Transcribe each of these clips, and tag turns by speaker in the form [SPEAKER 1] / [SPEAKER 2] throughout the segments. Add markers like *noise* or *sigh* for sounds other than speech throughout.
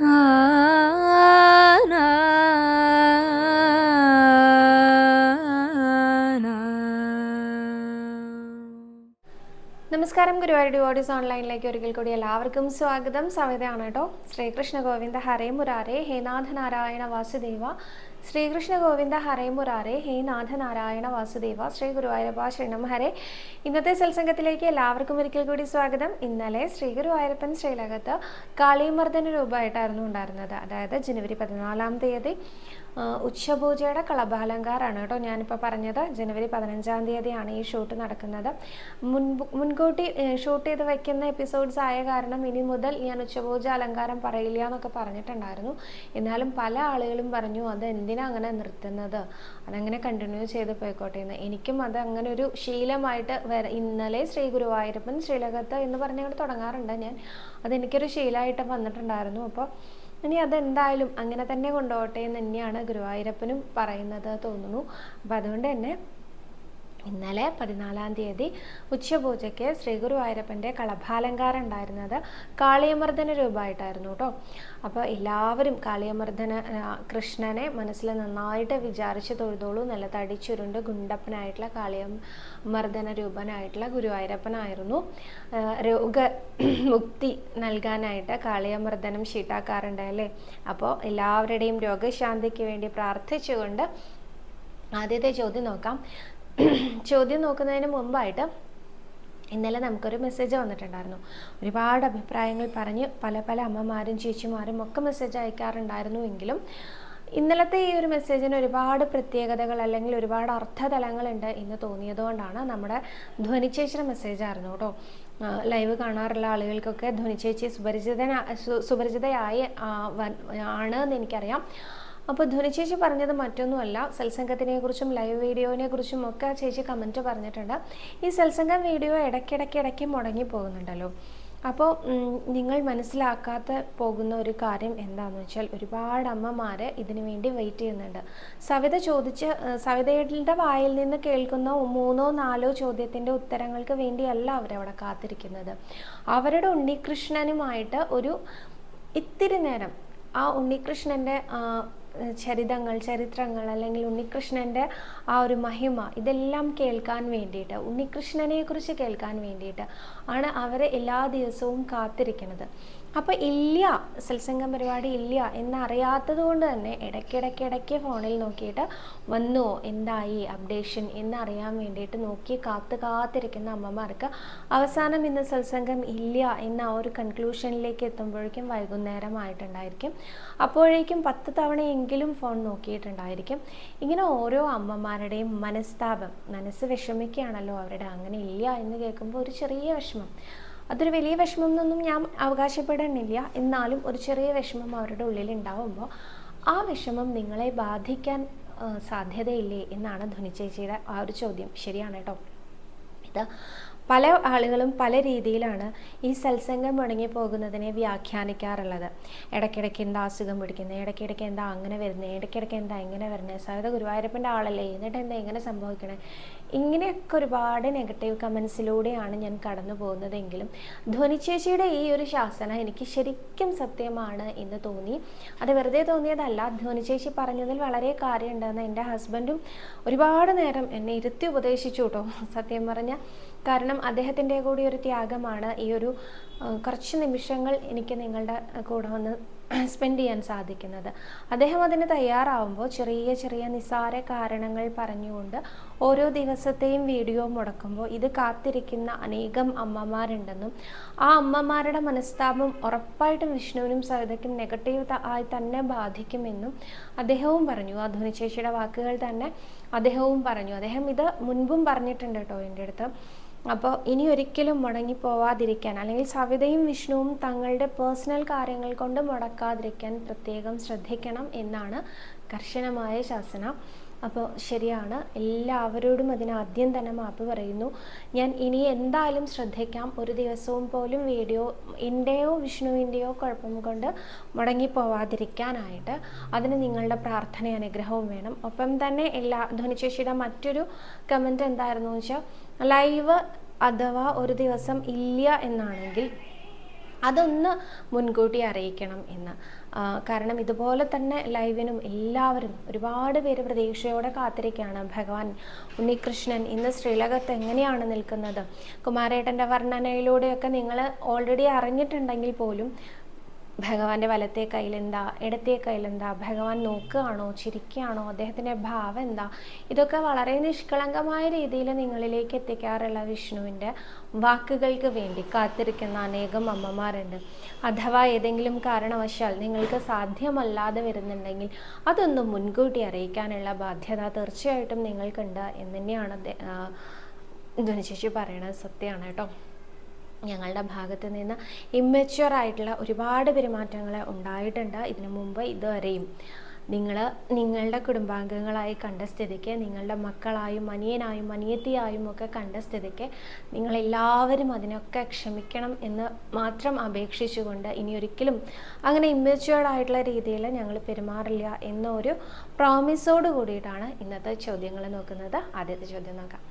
[SPEAKER 1] 啊。നമസ്കാരം ഗുരുവായൂർ ഡിവോഡീസ് ഓൺലൈനിലേക്ക് ഒരിക്കൽ കൂടി എല്ലാവർക്കും സ്വാഗതം. സവിതയാണ് കേട്ടോ. ശ്രീകൃഷ്ണ ഗോവിന്ദ ഹരേ മുരാരേ ഹേ നാഥ നാരായണ വാസുദേവ. ശ്രീകൃഷ്ണ ഗോവിന്ദ ഹരേ മുരാരേ ഹേ നാഥ നാരായണ വാസുദേവ. ശ്രീ ഗുരുവായൂരപ്പ ശരണം ഹരേ. ഇന്നത്തെ സത്സംഗത്തിലേക്ക് എല്ലാവർക്കും ഒരിക്കൽ കൂടി സ്വാഗതം. ഇന്നലെ ശ്രീ ഗുരുവായൂരപ്പൻ ശ്രീലകത്ത് കാളിമർദ്ദന രൂപമായിട്ടായിരുന്നു ഉണ്ടായിരുന്നത്. അതായത് ജനുവരി പതിനാലാം തീയതി. ഉച്ചപൂജയുടെ കളഭാലങ്കാറാണ് കേട്ടോ ഞാനിപ്പോൾ പറഞ്ഞത്. ജനുവരി പതിനഞ്ചാം തീയതിയാണ് ഈ ഷൂട്ട് നടക്കുന്നത്. മുൻപ് മുൻകൂട്ടി ഷൂട്ട് ചെയ്ത് വയ്ക്കുന്ന എപ്പിസോഡ്സ് ആയ കാരണം ഇനി മുതൽ ഞാൻ ഉച്ചപൂജ അലങ്കാരം പറയില്ല എന്നൊക്കെ പറഞ്ഞിട്ടുണ്ടായിരുന്നു. എന്നാലും പല ആളുകളും പറഞ്ഞു അത് എന്തിനാ അങ്ങനെ നിർത്തുന്നത്? അതങ്ങനെ കണ്ടിന്യൂ ചെയ്ത് പോയിക്കോട്ടെ എന്ന്. എനിക്കും അത് അങ്ങനെ ഒരു ശീലമായിട്ട് വരെ ഇന്നലെ ശ്രീ ഗുരുവായൂരപ്പൻ ശ്രീലകത്ത് എന്ന് പറഞ്ഞുകൊണ്ട് തുടങ്ങാറുണ്ട് ഞാൻ. അതെനിക്കൊരു ശീലമായിട്ട് വന്നിട്ടുണ്ടായിരുന്നു. അപ്പോൾ ഇനി അതെന്തായാലും അങ്ങനെ തന്നെ കൊണ്ടുപോകട്ടെ എന്ന് തന്നെയാണ് ഗുരുവായൂരപ്പനും പറയുന്നത് തോന്നുന്നു. അപ്പം അതുകൊണ്ട് തന്നെ ഇന്നലെ പതിനാലാം തീയതി ഉച്ചപൂജയ്ക്ക് ശ്രീ ഗുരുവായൂരപ്പന്റെ കളഭാലങ്കാരം ഉണ്ടായിരുന്നത് കാളിയമർദ്ദന രൂപമായിട്ടായിരുന്നു കേട്ടോ. അപ്പോൾ എല്ലാവരും കാളിയമർദ്ദന കൃഷ്ണനെ മനസ്സിൽ നന്നായിട്ട് വിചാരിച്ച് തൊഴുതോളൂ നല്ല തടിച്ചുരുണ്ട് ഗുണ്ടപ്പനായിട്ടുള്ള കാളിയമർദ്ദന രൂപനായിട്ടുള്ള ഗുരുവായൂരപ്പനായിരുന്നു ആ, രോഗ മുക്തി നൽകാനായിട്ട് കാളിയമർദ്ദനം ഷീട്ടാക്കാറുണ്ട് അല്ലേ അപ്പോൾ എല്ലാവരുടെയും രോഗശാന്തിക്ക് വേണ്ടി പ്രാർത്ഥിച്ചുകൊണ്ട് ആദ്യത്തെ ചോദ്യം നോക്കാം. *clears throat* ചോദ്യം നോക്കുന്നതിന് മുമ്പായിട്ട് ഇന്നലെ നമുക്കൊരു മെസ്സേജ് വന്നിട്ടുണ്ടായിരുന്നു. ഒരുപാട് അഭിപ്രായങ്ങൾ പറഞ്ഞ് പല പല അമ്മമാരും ചേച്ചിമാരും ഒക്കെ മെസ്സേജ് അയക്കാറുണ്ടായിരുന്നു എങ്കിലും ഇന്നലത്തെ ഈ ഒരു മെസ്സേജിന് ഒരുപാട് പ്രത്യേകതകൾ അല്ലെങ്കിൽ ഒരുപാട് അർത്ഥതലങ്ങളുണ്ട് എന്ന് തോന്നിയതുകൊണ്ടാണ് നമ്മുടെ ധ്വനിച്ചേച്ചിയുടെ മെസ്സേജ് ആയിരുന്നു കേട്ടോ. ലൈവ് കാണാറുള്ള ആളുകൾക്കൊക്കെ ധ്വനിച്ചേച്ചി സുപരിചിതന സുപരിചിതയായി ആണ് എന്ന് എനിക്കറിയാം. അപ്പോൾ ധ്വനി ചേച്ചി പറഞ്ഞത് മറ്റൊന്നുമല്ല. സത്സംഗത്തിനെ കുറിച്ചും ലൈവ് വീഡിയോനെ കുറിച്ചും ഒക്കെ ചേച്ചി കമന്റ് പറഞ്ഞിട്ടുണ്ട്. ഈ സത്സംഗം വീഡിയോ ഇടയ്ക്കിടയ്ക്ക് ഇടയ്ക്ക് മുടങ്ങി പോകുന്നുണ്ടല്ലോ. അപ്പോൾ നിങ്ങൾ മനസ്സിലാക്കാത്ത പോകുന്ന ഒരു കാര്യം എന്താണെന്ന് വെച്ചാൽ ഒരുപാട് അമ്മമാർ ഇതിനു വേണ്ടി വെയിറ്റ് ചെയ്യുന്നുണ്ട്. സവിത ചോദിച്ച് സവിതയുടെ വായിൽ നിന്ന് കേൾക്കുന്ന മൂന്നോ നാലോ ചോദ്യത്തിന്റെ ഉത്തരങ്ങൾക്ക് വേണ്ടിയല്ല അവരവിടെ കാത്തിരിക്കുന്നത്. അവരുടെ ഉണ്ണികൃഷ്ണനുമായിട്ട് ഒരു ഇത്തിരി നേരം ആ ഉണ്ണികൃഷ്ണന്റെ ചരിതങ്ങൾ ചരിത്രങ്ങൾ അല്ലെങ്കിൽ ഉണ്ണികൃഷ്ണന്റെ ആ ഒരു മഹിമ ഇതെല്ലാം കേൾക്കാൻ വേണ്ടിയിട്ട് ഉണ്ണികൃഷ്ണനെക്കുറിച്ച് കേൾക്കാൻ വേണ്ടിയിട്ട് ആണ് അവരെ എല്ലാ ദിവസവും കാത്തിരിക്കുന്നത്. അപ്പോൾ ഇല്ല സത്സംഗം പരിപാടി ഇല്ല എന്നറിയാത്തത് കൊണ്ട് തന്നെ ഇടയ്ക്കിടയ്ക്ക് ഇടയ്ക്ക് ഫോണിൽ നോക്കിയിട്ട് വന്നോ എന്തായി അപ്ഡേഷൻ എന്നറിയാൻ വേണ്ടിയിട്ട് നോക്കി കാത്ത് കാത്തിരിക്കുന്ന അമ്മമാർക്ക് അവസാനം ഇന്ന് സത്സംഗം ഇല്ല എന്ന ആ ഒരു കൺക്ലൂഷനിലേക്ക് എത്തുമ്പോഴേക്കും വൈകുന്നേരം വൈകുന്നേരമായിട്ടുണ്ടായിരിക്കും. അപ്പോഴേക്കും പത്ത് തവണയെങ്കിലും ഫോൺ നോക്കിയിട്ടുണ്ടായിരിക്കും. ഇങ്ങനെ ഓരോ അമ്മമാരുടെയും മനസ്താപം മനസ്സ് വിഷമിക്കുകയാണല്ലോ അവരുടെ അങ്ങനെ ഇല്ല എന്ന് കേൾക്കുമ്പോൾ ഒരു ചെറിയ വിഷമം. അതൊരു വലിയ വിഷമം എന്നൊന്നും ഞാൻ അവകാശപ്പെടണില്ല. എന്നാലും ഒരു ചെറിയ വിഷമം അവരുടെ ഉള്ളിൽ ഉണ്ടാവുമ്പോൾ ആ വിഷമം നിങ്ങളെ ബാധിക്കാൻ സാധ്യതയില്ലേ? എന്നാണ് ധ്വനി ചേച്ചിയുടെ ആ ഒരു ചോദ്യം. ശരിയാണ് കേട്ടോ. ഇത് പല ആളുകളും പല രീതിയിലാണ് ഈ സത്സംഗം മുടങ്ങി പോകുന്നതിനെ വ്യാഖ്യാനിക്കാറുള്ളത്. ഇടയ്ക്കിടയ്ക്ക് എന്താ അസുഖം പിടിക്കുന്നത്? ഇടയ്ക്കിടയ്ക്ക് എന്താ അങ്ങനെ വരുന്നത്? ഇടയ്ക്കിടയ്ക്ക് എന്താ ഇങ്ങനെ വരുന്നത്? സവിത ഗുരുവായൂരപ്പന്റെ ആളല്ലേ? എന്നിട്ട് എന്താ ഇങ്ങനെ സംഭവിക്കണേ? ഇങ്ങനെയൊക്കെ ഒരുപാട് നെഗറ്റീവ് കമൻസിലൂടെയാണ് ഞാൻ കടന്നു പോകുന്നതെങ്കിലും ധ്വനിശേഷിയുടെ ഈ ഒരു ശാസന എനിക്ക് ശരിക്കും സത്യമാണ് എന്ന് തോന്നി. അത് വെറുതെ തോന്നിയതല്ല. ധ്വനിശേഷി പറഞ്ഞതിൽ വളരെ കാര്യമുണ്ടെന്ന് എന്റെ ഹസ്ബൻഡും ഒരുപാട് നേരം എന്നെ ഇരുത്തി ഉപദേശിച്ചു കേട്ടോ. സത്യം പറഞ്ഞ കാരണം അദ്ദേഹത്തിന്റെ കൂടി ഒരു ത്യാഗമാണ് ഈ ഒരു കുറച്ച് നിമിഷങ്ങൾ എനിക്ക് നിങ്ങളുടെ കൂടെ വന്ന് *clears throat* സ്പെൻഡ് ചെയ്യാൻ സാധിക്കുന്നത്. അദ്ദേഹം അതിന് തയ്യാറാവുമ്പോൾ ചെറിയ ചെറിയ നിസാര കാരണങ്ങൾ പറഞ്ഞുകൊണ്ട് ഓരോ ദിവസത്തെയും വീഡിയോ മുടക്കുമ്പോൾ ഇത് കാത്തിരിക്കുന്ന അനേകം അമ്മമാരുണ്ടെന്നും ആ അമ്മമാരുടെ മനസ്താപം ഉറപ്പായിട്ടും വിഷ്ണുവിനും സവിതയ്ക്കും നെഗറ്റീവ് ആയി തന്നെ ബാധിക്കുമെന്നും അദ്ദേഹവും പറഞ്ഞു. ആ ധുനിശേഷിയുടെ വാക്കുകൾ തന്നെ അദ്ദേഹവും പറഞ്ഞു. അദ്ദേഹം ഇത് മുൻപും പറഞ്ഞിട്ടുണ്ട് കേട്ടോ എന്റെ അടുത്ത്. അപ്പോൾ ഇനി ഒരിക്കലും മുടങ്ങി പോവാതിരിക്കാൻ അല്ലെങ്കിൽ സവിതയും വിഷ്ണുവും തങ്ങളുടെ പേഴ്സണൽ കാര്യങ്ങൾ കൊണ്ട് മുടക്കാതിരിക്കാൻ പ്രത്യേകം ശ്രദ്ധിക്കണം എന്നാണ് കർശനമായ ശാസന. അപ്പോൾ ശരിയാണ്. എല്ലാവരോടും അതിന് ആദ്യം തന്നെ മാപ്പ് പറയുന്നു. ഞാൻ ഇനി എന്തായാലും ശ്രദ്ധിക്കാം. ഒരു ദിവസവും പോലും വീഡിയോ എന്റെയോ വിഷ്ണുവിന്റെയോ കുഴപ്പം കൊണ്ട് മുടങ്ങിപ്പോവാതിരിക്കാനായിട്ട് അതിന് നിങ്ങളുടെ പ്രാർത്ഥന അനുഗ്രഹവും വേണം. ഒപ്പം തന്നെ എല്ലാ ധ്വനിശേഷിയുടെ മറ്റൊരു കമന്റ് എന്തായിരുന്നു വെച്ചാൽ ലൈവ് അഥവാ ഒരു ദിവസം ഇല്ല എന്നാണെങ്കിൽ അതൊന്ന് മുൻകൂട്ടി അറിയിക്കണം എന്ന്. കാരണം ഇതുപോലെ തന്നെ ലൈവിനും എല്ലാവരും ഒരുപാട് പേര് പ്രതീക്ഷയോടെ കാത്തിരിക്കുകയാണ്. ഭഗവാൻ ഉണ്ണികൃഷ്ണൻ ഇന്ന് ശ്രീലകത്ത് എങ്ങനെയാണ് നിൽക്കുന്നത്? കുമാരേട്ടന്റെ വർണനയിലൂടെയൊക്കെ നിങ്ങൾ ഓൾറെഡി അറിഞ്ഞിട്ടുണ്ടെങ്കിൽ പോലും ഭഗവാന്റെ വലത്തെ കയ്യിലെന്താ ഇടത്തെ കയ്യിലെന്താ ഭഗവാൻ നോക്കുകയാണോ ചിരിക്കുകയാണോ അദ്ദേഹത്തിന്റെ ഭാവം എന്താ? ഇതൊക്കെ വളരെ നിഷ്കളങ്കമായ രീതിയിൽ നിങ്ങളിലേക്ക് എത്തിക്കാറുള്ള വിഷ്ണുവിന്റെ വാക്കുകൾക്ക് വേണ്ടി കാത്തിരിക്കുന്ന അനേകം അമ്മമാരുണ്ട്. അഥവാ ഏതെങ്കിലും കാരണവശാൽ നിങ്ങൾക്ക് സാധ്യമല്ലാതെ വരുന്നുണ്ടെങ്കിൽ അതൊന്ന് മുൻകൂട്ടി അറിയിക്കാനുള്ള ബാധ്യത തീർച്ചയായിട്ടും നിങ്ങൾക്കുണ്ട് എന്ന് തന്നെയാണ് ആ, പറയണത് സത്യമാണ് കേട്ടോ. ഞങ്ങളുടെ ഭാഗത്ത് നിന്ന് ഇമ്മച്യൂർ ആയിട്ടുള്ള ഒരുപാട് പെരുമാറ്റങ്ങൾ ഉണ്ടായിട്ടുണ്ട് ഇതിനു മുമ്പ് ഇതുവരെയും. നിങ്ങൾ നിങ്ങളുടെ കുടുംബാംഗങ്ങളായി കണ്ട സ്ഥിതിക്ക് നിങ്ങളുടെ മക്കളായും അനിയനായും അനിയത്തിയായും ഒക്കെ കണ്ട സ്ഥിതിക്ക് നിങ്ങളെല്ലാവരും അതിനൊക്കെ ക്ഷമിക്കണം എന്ന് മാത്രം അപേക്ഷിച്ചുകൊണ്ട് ഇനി ഒരിക്കലും അങ്ങനെ ഇമ്മച്യൂർഡ് ആയിട്ടുള്ള രീതിയിൽ ഞങ്ങൾ പെരുമാറില്ല എന്നൊരു പ്രോമിസോട് കൂടിയിട്ടാണ് ഇന്നത്തെ ചോദ്യങ്ങൾ നോക്കുന്നത്. ആദ്യത്തെ ചോദ്യം നോക്കാം.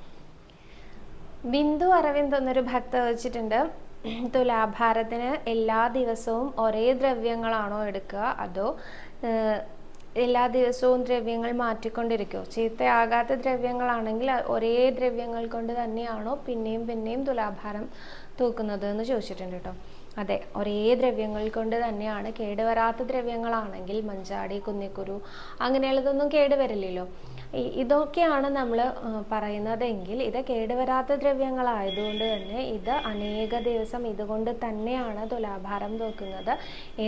[SPEAKER 1] ബിന്ദു അരവിന്ദ് എന്നൊരു ഭക്ത വെച്ചിട്ടുണ്ട്. തുലാഭാരത്തിന് എല്ലാ ദിവസവും ഒരേ ദ്രവ്യങ്ങളാണോ എടുക്കുക? അതോ എല്ലാ ദിവസവും ദ്രവ്യങ്ങൾ മാറ്റിക്കൊണ്ടിരിക്കുമോ ചീത്തയാകാത്ത ദ്രവ്യങ്ങളാണെങ്കിൽ ഒരേ ദ്രവ്യങ്ങൾ കൊണ്ട് തന്നെയാണോ പിന്നെയും പിന്നെയും തുലാഭാരം തൂക്കുന്നത് എന്ന് ചോദിച്ചിട്ടുണ്ട് കേട്ടോ. അതെ ഒരേ ദ്രവ്യങ്ങൾ കൊണ്ട് തന്നെയാണ് കേടുവരാത്ത ദ്രവ്യങ്ങളാണെങ്കിൽ മഞ്ചാടി കുന്നിക്കുരു അങ്ങനെയുള്ളതൊന്നും കേടുവരില്ലല്ലോ. ഇതൊക്കെയാണ് നമ്മൾ പറയുന്നതെങ്കിൽ ഇത് കേടുവരാത്ത ദ്രവ്യങ്ങളായതുകൊണ്ട് തന്നെ ഇത് അനേക ദിവസം ഇതുകൊണ്ട് തന്നെയാണ് തുലാഭാരം തൂക്കുന്നത്.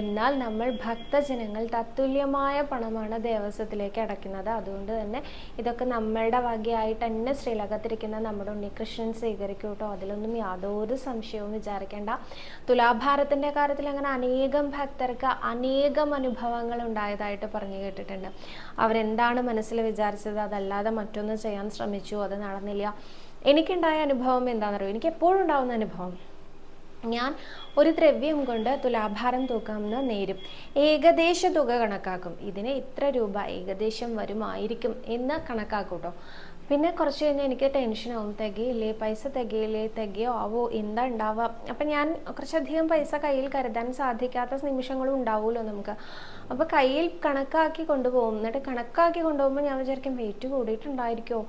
[SPEAKER 1] എന്നാൽ നമ്മൾ ഭക്തജനങ്ങൾ തത്തുല്യമായ പണമാണ് ദേവസ്വത്തിലേക്ക് അടയ്ക്കുന്നത്. അതുകൊണ്ട് തന്നെ ഇതൊക്കെ നമ്മളുടെ വകയായിട്ട് തന്നെ ശ്രീലകത്തിരിക്കുന്ന നമ്മുടെ ഉണ്ണികൃഷ്ണൻ സ്വീകരിക്കും കേട്ടോ. അതിലൊന്നും യാതൊരു സംശയവും വിചാരിക്കേണ്ട. തുലാഭാരത്തിന്റെ കാര്യത്തിൽ അങ്ങനെ അനേകം ഭക്തർക്ക് അനേകം അനുഭവങ്ങൾ ഉണ്ടായതായിട്ട് പറഞ്ഞു കേട്ടിട്ടുണ്ട്. അവരെന്താണ് മനസ്സിൽ വിചാരിച്ചത്? അതല്ലാതെ മറ്റൊന്നും ചെയ്യാൻ ശ്രമിച്ചു അത് നടന്നില്ല. എനിക്കുണ്ടായ അനുഭവം എന്താണെന്നറിയോ? എനിക്ക് എപ്പോഴും ഉണ്ടാവുന്ന അനുഭവം. ഞാൻ ഒരു ദ്രവ്യം കൊണ്ട് തുലാഭാരം തൂക്കാമെന്ന് നേരും. ഏകദേശ തുക കണക്കാക്കും. ഇതിന് ഇത്ര രൂപ ഏകദേശം വരുമായിരിക്കും എന്ന് കണക്കാക്കും കേട്ടോ പിന്നെ കുറച്ച് കഴിഞ്ഞാൽ എനിക്ക് ടെൻഷനാവും തികയില്ലേ? പൈസ തികയില്ലേ? തികയോ ആവോ? എന്താ ഉണ്ടാവുക? അപ്പം ഞാൻ കുറച്ചധികം പൈസ കയ്യിൽ കരുതാൻ സാധിക്കാത്ത നിമിഷങ്ങളും ഉണ്ടാവുമല്ലോ നമുക്ക്. അപ്പോൾ കയ്യിൽ കണക്കാക്കി കൊണ്ടുപോകും. എന്നിട്ട് കണക്കാക്കി കൊണ്ടുപോകുമ്പോൾ ഞാൻ വിചാരിക്കും വെയിറ്റ് കൂടിയിട്ടുണ്ടായിരിക്കുമോ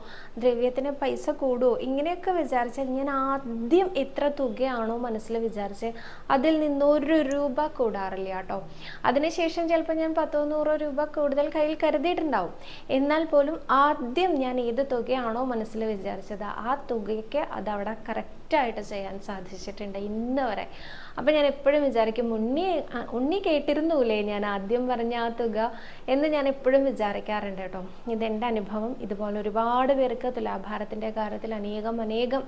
[SPEAKER 1] ദ്രവ്യത്തിന് പൈസ കൂടുമോ ഇങ്ങനെയൊക്കെ വിചാരിച്ചാൽ ഞാൻ ആദ്യം എത്ര തുകയാണോ മനസ്സിൽ വിചാരിച്ച് അതിൽ നിന്ന് ഒരു രൂപ കൂടാറില്ല കേട്ടോ. അതിനുശേഷം ചിലപ്പോൾ ഞാൻ പത്തോ നൂറോ രൂപ കൂടുതൽ കയ്യിൽ കരുതിയിട്ടുണ്ടാവും. എന്നാൽ പോലും ആദ്യം ഞാൻ ഏത് തുകയാണോ മനസ്സിൽ വിചാരിച്ചത് ആ തുകയ്ക്ക് അതവിടെ കറക്റ്റായിട്ട് ചെയ്യാൻ സാധിച്ചിട്ടുണ്ട് ഇന്ന് വരെ. അപ്പം ഞാൻ എപ്പോഴും വിചാരിക്കും ഉണ്ണി ഉണ്ണി കേട്ടിരുന്നൂലേ? ഞാൻ ആദ്യം പറഞ്ഞ ആ തുക എന്ന് ഞാൻ എപ്പോഴും വിചാരിക്കാറുണ്ട് കേട്ടോ. ഇതെന്റെ അനുഭവം. ഇതുപോലെ ഒരുപാട് പേർക്ക് തുലാഭാരത്തിന്റെ കാര്യത്തിൽ അനേകം അനേകം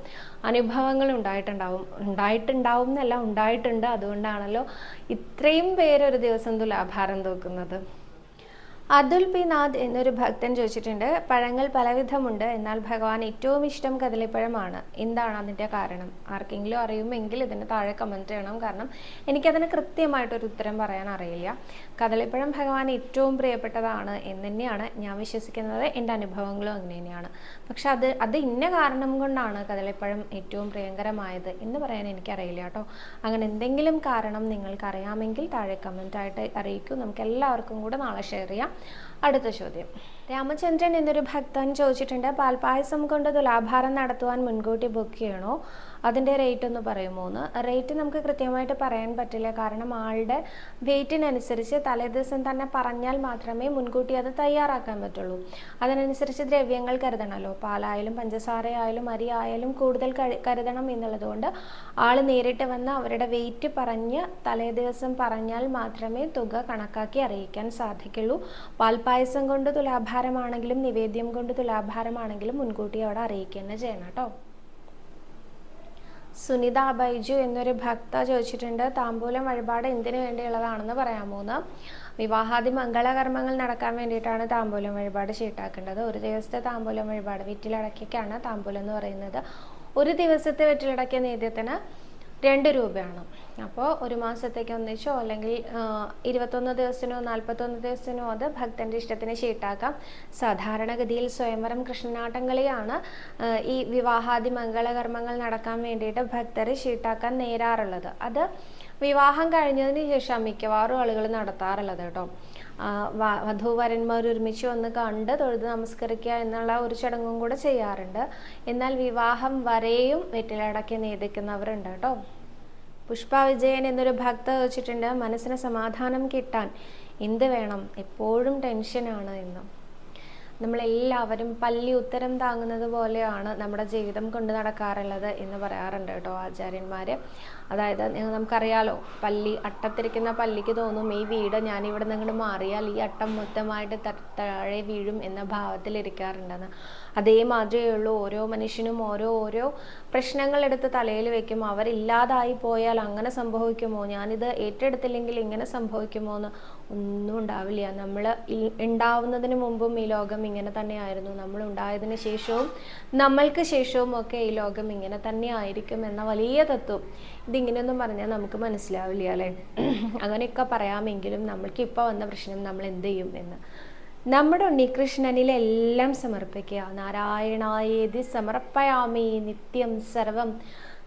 [SPEAKER 1] അനുഭവങ്ങൾ ഉണ്ടായിട്ടുണ്ടാവും. ഉണ്ടായിട്ടുണ്ടാവും എന്നല്ല ഉണ്ടായിട്ടുണ്ട്. അതുകൊണ്ടാണല്ലോ ഇത്രയും പേര് ഒരു ദിവസം തുലാഭാരം തൂക്കുന്നത്. അതുൽ പി നാഥ് എന്നൊരു ഭക്തൻ ചോദിച്ചിട്ടുണ്ട് പഴങ്ങൾ പലവിധമുണ്ട് എന്നാൽ ഭഗവാൻ ഏറ്റവും ഇഷ്ടം കദളിപ്പഴമാണ്. എന്താണ് അതിന്റെ കാരണം? ആർക്കെങ്കിലും അറിയുമെങ്കിൽ ഇതിന് താഴെ കമന്റ് ചെയ്യണം. കാരണം എനിക്കതിന് കൃത്യമായിട്ടൊരു ഉത്തരം പറയാൻ അറിയില്ല. കദളിപ്പഴം ഭഗവാൻ ഏറ്റവും പ്രിയപ്പെട്ടതാണ് എന്ന് തന്നെയാണ് ഞാൻ വിശ്വസിക്കുന്നത്. എന്റെ അനുഭവങ്ങളും അങ്ങനെ തന്നെയാണ്. പക്ഷെ അത് അത് ഇന്ന കാരണം കൊണ്ടാണ് കദളിപ്പഴം ഏറ്റവും പ്രിയങ്കരമായത് എന്ന് പറയാൻ എനിക്കറിയില്ല കേട്ടോ. അങ്ങനെ എന്തെങ്കിലും കാരണം നിങ്ങൾക്ക് അറിയാമെങ്കിൽ താഴെ കമന്റായിട്ട് അറിയിക്കൂ. നമുക്ക് എല്ലാവർക്കും കൂടെ നാളെ ഷെയർ ചെയ്യാം. അടുത്ത ചോദ്യം. രാമചന്ദ്രൻ എന്നൊരു ഭക്തൻ ചോദിച്ചിട്ടുണ്ട് പാൽപായസം കൊണ്ട് തുലാഭാരം നടത്തുവാൻ മുൻകൂട്ടി ബുക്ക് ചെയ്യണോ? അതിന്റെ റേറ്റ് ഒന്ന് പറയുമോ എന്ന്? റേറ്റ് നമുക്ക് കൃത്യമായിട്ട് പറയാൻ പറ്റില്ല. കാരണം ആളുടെ വെയിറ്റിനനുസരിച്ച് തലേദിവസം തന്നെ പറഞ്ഞാൽ മാത്രമേ മുൻകൂട്ടി അത് തയ്യാറാക്കാൻ പറ്റുള്ളൂ. അതിനനുസരിച്ച് ദ്രവ്യങ്ങൾ കരുതണമല്ലോ. പാലായാലും പഞ്ചസാരയായാലും അരി ആയാലും കൂടുതൽ കരുതണം എന്നുള്ളതുകൊണ്ട് ആൾ നേരിട്ട് വന്ന് അവരുടെ വെയിറ്റ് പറഞ്ഞ് തലേദിവസം പറഞ്ഞാൽ മാത്രമേ തുക കണക്കാക്കി അറിയിക്കാൻ സാധിക്കുള്ളൂ. പാൽപ്പായസം കൊണ്ട് തുലാഭാരമാണെങ്കിലും നിവേദ്യം കൊണ്ട് തുലാഭാരമാണെങ്കിലും മുൻകൂട്ടി അവിടെ അറിയിക്കുക തന്നെ ചെയ്യണം കേട്ടോ. സുനിത ബൈജു എന്നൊരു ഭക്ത ചോദിച്ചിട്ടുണ്ട് താമ്പൂലം വഴിപാട് എന്തിനു വേണ്ടിയുള്ളതാണെന്ന് പറയാമോ എന്ന് വിവാഹാദി മംഗളകർമ്മങ്ങൾ നടക്കാൻ വേണ്ടിയിട്ടാണ് താമ്പൂലം വഴിപാട് ചീട്ടാക്കേണ്ടത്. ഒരു ദിവസത്തെ താമ്പൂലം വഴിപാട് വീട്ടിലടക്കിക്കാണ് താമ്പൂലം എന്ന് പറയുന്നത്. ഒരു ദിവസത്തെ വീട്ടിലടക്കിയ നേദ്യത്തിന് രണ്ട് രൂപയാണ്. അപ്പോൾ ഒരു മാസത്തേക്ക് ഒന്നിച്ചോ അല്ലെങ്കിൽ ഇരുപത്തൊന്ന് ദിവസത്തിനോ നാൽപ്പത്തൊന്ന് ദിവസത്തിനോ അത് ഭക്തന്റെ ഇഷ്ടത്തിന് ചീട്ടാക്കാം സാധാരണഗതിയിൽ സ്വയംവരം കൃഷ്ണനാട്ടംകളിയാണ് ഈ വിവാഹാദി മംഗളകർമ്മങ്ങൾ നടക്കാൻ വേണ്ടിയിട്ട് ഭക്തരെ ചീട്ടാക്കാൻ നേരാറുള്ളത്. അത് വിവാഹം കഴിഞ്ഞതിന് ശേഷം മിക്കവാറും ആളുകൾ നടത്താറുള്ളത് കേട്ടോ. വധൂവരന്മാർ ഒരുമിച്ച് വന്ന് കണ്ട് തൊഴുത് നമസ്കരിക്കുക എന്നുള്ള ഒരു ചടങ്ങും കൂടെ ചെയ്യാറുണ്ട്. എന്നാൽ വിവാഹം വരെയും വെറ്റിലടക്കി നീതിക്കുന്നവരുണ്ട് കേട്ടോ. പുഷ്പ വിജയൻ എന്നൊരു ഭക്ത വെച്ചിട്ടുണ്ട് മനസ്സിന് സമാധാനം കിട്ടാൻ എന്ത് വേണം? എപ്പോഴും ടെൻഷനാണ് എന്ന്. നമ്മളെല്ലാവരും പല്ലി ഉത്തരം താങ്ങുന്നത് പോലെയാണ് നമ്മുടെ ജീവിതം കൊണ്ട് നടക്കാറുള്ളത് എന്ന് പറയാറുണ്ട് കേട്ടോ ആചാര്യന്മാർ അതായത് നമുക്കറിയാലോ പല്ലി അട്ടത്തിരിക്കുന്ന പല്ലിക്ക് തോന്നും ഈ വീട് ഞാൻ ഇവിടെ മാറിയാൽ ഈ അട്ടം മൊത്തമായിട്ട് താഴെ വീഴും എന്ന ഭാവത്തിലിരിക്കാറുണ്ടെന്ന്. അതേമാതിരിയേ ഉള്ളൂ ഓരോ മനുഷ്യനും ഓരോ ഓരോ പ്രശ്നങ്ങൾ എടുത്ത് തലയിൽ വെക്കും. അവരില്ലാതായി പോയാൽ അങ്ങനെ സംഭവിക്കുമോ? ഞാനിത് ഏറ്റെടുത്തില്ലെങ്കിൽ ഇങ്ങനെ സംഭവിക്കുമോ എന്ന് ഒന്നും ഉണ്ടാവില്ല. നമ്മൾ ഉണ്ടാവുന്നതിന് മുമ്പും ഈ ലോകം ഇങ്ങനെ തന്നെയായിരുന്നു. നമ്മൾ ഉണ്ടായതിന് ശേഷവും നമ്മൾക്ക് ശേഷവും ഒക്കെ ഈ ലോകം ഇങ്ങനെ തന്നെ ആയിരിക്കും എന്ന വലിയ തത്വം. ഇതിങ്ങനെയൊന്നും പറഞ്ഞാൽ നമുക്ക് മനസ്സിലാവില്ല അല്ലേ? അങ്ങനെയൊക്കെ പറയാമെങ്കിലും നമ്മൾക്ക് ഇപ്പോൾ വന്ന പ്രശ്നം നമ്മൾ എന്ത് ചെയ്യും എന്ന്. നമ്മുടെ ഉണ്ണികൃഷ്ണനിലെല്ലാം സമർപ്പിക്കുക. നാരായണായേതി സമർപ്പയാമി നിത്യം സർവം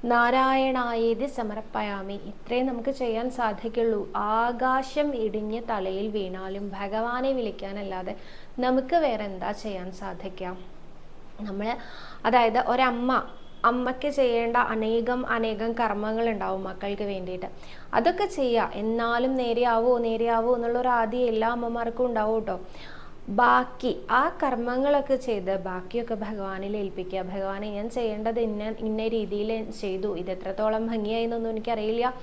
[SPEAKER 1] നാരായണായേതി സമർപ്പയാമി. ഇത്രയും നമുക്ക് ചെയ്യാൻ സാധിക്കുള്ളൂ. ആകാശം ഇടിഞ്ഞ് തലയിൽ വീണാലും ഭഗവാനെ വിളിക്കാനല്ലാതെ നമുക്ക് വേറെ എന്താ ചെയ്യാൻ സാധിക്കാം? നമ്മൾ അതായത് ഒരമ്മ അമ്മയ്ക്ക് ചെയ്യേണ്ട അനേകം അനേകം കർമ്മങ്ങൾ ഉണ്ടാവും മക്കൾക്ക് വേണ്ടിയിട്ട്. അതൊക്കെ ചെയ്യുക. എന്നാലും നേരെയാവോ നേരെയാവോ എന്നുള്ളൊരു ആദ്യം എല്ലാ അമ്മമാർക്കും ഉണ്ടാവും കേട്ടോ. ബാക്കി ആ കർമ്മങ്ങളൊക്കെ ചെയ്ത് ബാക്കിയൊക്കെ ഭഗവാനിൽ ഏൽപ്പിക്കുക. ഭഗവാനെ ഞാൻ ചെയ്യേണ്ടത് ഇന്ന ഇന്ന രീതിയിൽ ചെയ്തു. ഇത് എത്രത്തോളം ഭംഗിയായി എന്നൊന്നും എനിക്കറിയില്ല.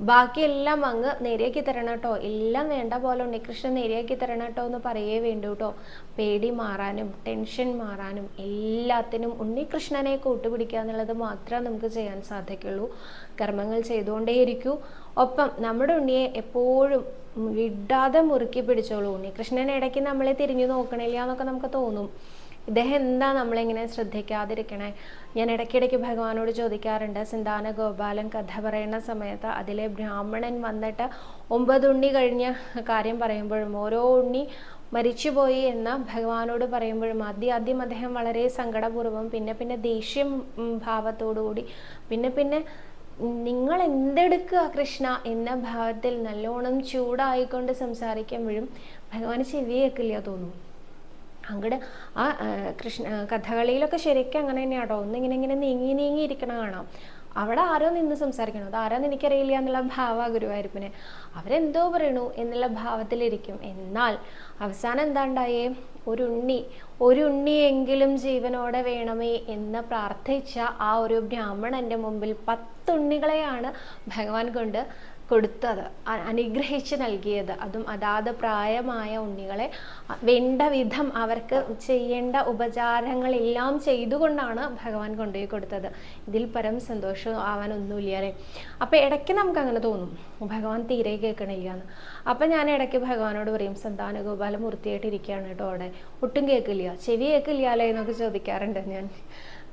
[SPEAKER 1] ബാക്കിയെല്ലാം അങ്ങ് നേരെയാക്കി തരണം കേട്ടോ. എല്ലാം വേണ്ട പോലെ ഉണ്ണികൃഷ്ണൻ നേരെയാക്കി തരണം കേട്ടോ എന്ന് പറയേ വേണ്ടു കേട്ടോ. പേടി മാറാനും ടെൻഷൻ മാറാനും എല്ലാത്തിനും ഉണ്ണികൃഷ്ണനെ കൂട്ടുപിടിക്കുക എന്നുള്ളത് മാത്രമേ നമുക്ക് ചെയ്യാൻ സാധിക്കുള്ളൂ. കർമ്മങ്ങൾ ചെയ്തുകൊണ്ടേയിരിക്കൂ. ഒപ്പം നമ്മുടെ ഉണ്ണിയെ എപ്പോഴും വിടാതെ മുറുക്കി പിടിച്ചോളൂ. ഉണ്ണികൃഷ്ണൻ ഇടയ്ക്ക് നമ്മളെ തിരിഞ്ഞു നോക്കണില്ല എന്നൊക്കെ നമുക്ക് തോന്നും. ഇദ്ദേഹം എന്താ നമ്മളിങ്ങനെ ശ്രദ്ധിക്കാതിരിക്കണേ? ഞാൻ ഇടയ്ക്കിടയ്ക്ക് ഭഗവാനോട് ചോദിക്കാറുണ്ട് സിന്താന ഗോപാലൻ കഥ പറയുന്ന സമയത്ത് അതിലെ ബ്രാഹ്മണൻ വന്നിട്ട് ഒമ്പത് ഉണ്ണി കഴിഞ്ഞ കാര്യം പറയുമ്പോഴും ഓരോ ഉണ്ണി മരിച്ചുപോയി എന്ന് ഭഗവാനോട് പറയുമ്പോഴും ആദ്യം ആദ്യം അദ്ദേഹം വളരെ സങ്കടപൂർവം പിന്നെ പിന്നെ ദേഷ്യം ഭാവത്തോടുകൂടി പിന്നെ പിന്നെ നിങ്ങൾ എന്തെടുക്കുക കൃഷ്ണ എന്ന ഭാവത്തിൽ നല്ലോണം ചൂടായിക്കൊണ്ട് സംസാരിക്കുമ്പോഴും ഭഗവാൻ ചെവിയേക്കില്ല തോന്നുന്നു. അങ്ങോട്ട് ആ കൃഷ്ണ കഥകളിയിലൊക്കെ ശരിക്കും അങ്ങനെ തന്നെയാട്ടോ. ഒന്നിങ്ങനെ ഇങ്ങനെ നീങ്ങി നീങ്ങി ഇരിക്കണ കാണാം. അവിടെ ആരോ നിന്ന് സംസാരിക്കണം. അത് ആരാന്ന് എനിക്കറിയില്ല എന്നുള്ള ഭാവ ഗുരുവായൂരപ്പന്. അവരെന്തോ പറയണു എന്നുള്ള ഭാവത്തിലിരിക്കും. എന്നാൽ അവസാനം എന്താ ഉണ്ടായേ ഒരു ഉണ്ണി. ഒരു ഉണ്ണിയെങ്കിലും ജീവനോടെ വേണമേ എന്ന് പ്രാർത്ഥിച്ച ആ ഒരു ബ്രാഹ്മണന്റെ മുമ്പിൽ പത്തുണ്ണികളെയാണ് ഭഗവാൻ കൊണ്ട് കൊടുത്തത് അനുഗ്രഹിച്ച് നൽകിയത്. അതും അതാത് പ്രായമായ ഉണ്ണികളെ വേണ്ട വിധം അവർക്ക് ചെയ്യേണ്ട ഉപചാരങ്ങളെല്ലാം ചെയ്തുകൊണ്ടാണ് ഭഗവാൻ കൊണ്ടുപോയി കൊടുത്തത്. ഇതിൽ പരം സന്തോഷം ആവാൻ ഒന്നുമില്ല അല്ലേ? അപ്പം ഇടയ്ക്ക് നമുക്ക് അങ്ങനെ തോന്നും ഭഗവാൻ തീരെ കേൾക്കണില്ല എന്ന് അപ്പം ഞാൻ ഇടയ്ക്ക് ഭഗവാനോട് പറയും സന്താന ഗോപാലമൂർത്തിയായിട്ട് ഇരിക്കുകയാണ് കേട്ടോ അവിടെ. ഒട്ടും കേൾക്കില്ല. ചെവി കേൾക്കില്ല അല്ലേ? എന്നൊക്കെ ചോദിക്കാറുണ്ട് ഞാൻ.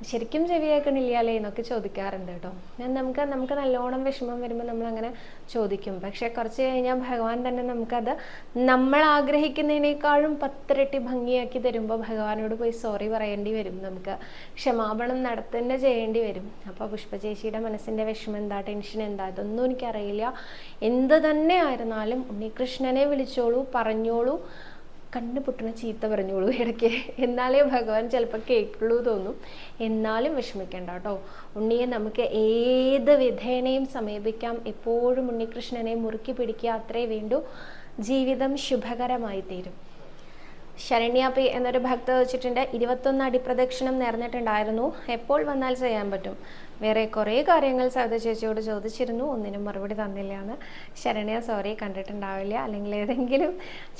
[SPEAKER 1] ശരിക്കും ചെവി കേൾക്കണില്ല അല്ലേ എന്നൊക്കെ ചോദിക്കാറുണ്ട് കേട്ടോ. ഞാൻ നമുക്ക് നമുക്ക് നല്ലോണം വിഷമം വരുമ്പോൾ നമ്മൾ അങ്ങനെ ചോദിക്കും. പക്ഷെ കുറച്ച് കഴിഞ്ഞാൽ ഭഗവാൻ തന്നെ നമുക്കത് നമ്മൾ ആഗ്രഹിക്കുന്നതിനേക്കാളും പത്തിരട്ടി ഭംഗിയാക്കി തരുമ്പോൾ ഭഗവാനോട് പോയി സോറി പറയേണ്ടി വരും. നമുക്ക് ക്ഷമാപണം നടത്തന്നെ ചെയ്യേണ്ടി വരും. അപ്പോൾ പുഷ്പചേച്ചിയുടെ മനസ്സിന്റെ വിഷമം എന്താ ടെൻഷൻ എന്താ ഇതൊന്നും എനിക്കറിയില്ല. എന്ത് തന്നെ ആയിരുന്നാലും ഉണ്ണികൃഷ്ണനെ വിളിച്ചോളൂ പറഞ്ഞോളൂ. കണ്ണു പൊട്ടുന്ന ചീത്ത പറഞ്ഞോളൂ ഇടയ്ക്ക്. എന്നാലേ ഭഗവാൻ ചിലപ്പോൾ കേൾക്കുള്ളൂ തോന്നും. എന്നാലും വിഷമിക്കേണ്ട കേട്ടോ. ഉണ്ണിയെ നമുക്ക് ഏത് വിധേനയും സമീപിക്കാം. എപ്പോഴും ഉണ്ണികൃഷ്ണനെ മുറുക്കി പിടിക്കുക അത്രേ വേണ്ടു. ജീവിതം ശുഭകരമായി തീരും. ശരണ്യാപ്പി എന്നൊരു ഭക്ത വെച്ചിട്ടുണ്ട്. ഇരുപത്തൊന്ന് അടിപ്രദക്ഷിണം നേർന്നിട്ടുണ്ടായിരുന്നു. എപ്പോൾ വന്നാൽ ചെയ്യാൻ പറ്റും? വേറെ കുറേ കാര്യങ്ങൾ സവിത ചേച്ചിയോട് ചോദിച്ചിരുന്നു ഒന്നിനും മറുപടി തന്നില്ല എന്ന് ശരണ്യ സോറി കണ്ടിട്ടുണ്ടാവില്ല. അല്ലെങ്കിൽ ഏതെങ്കിലും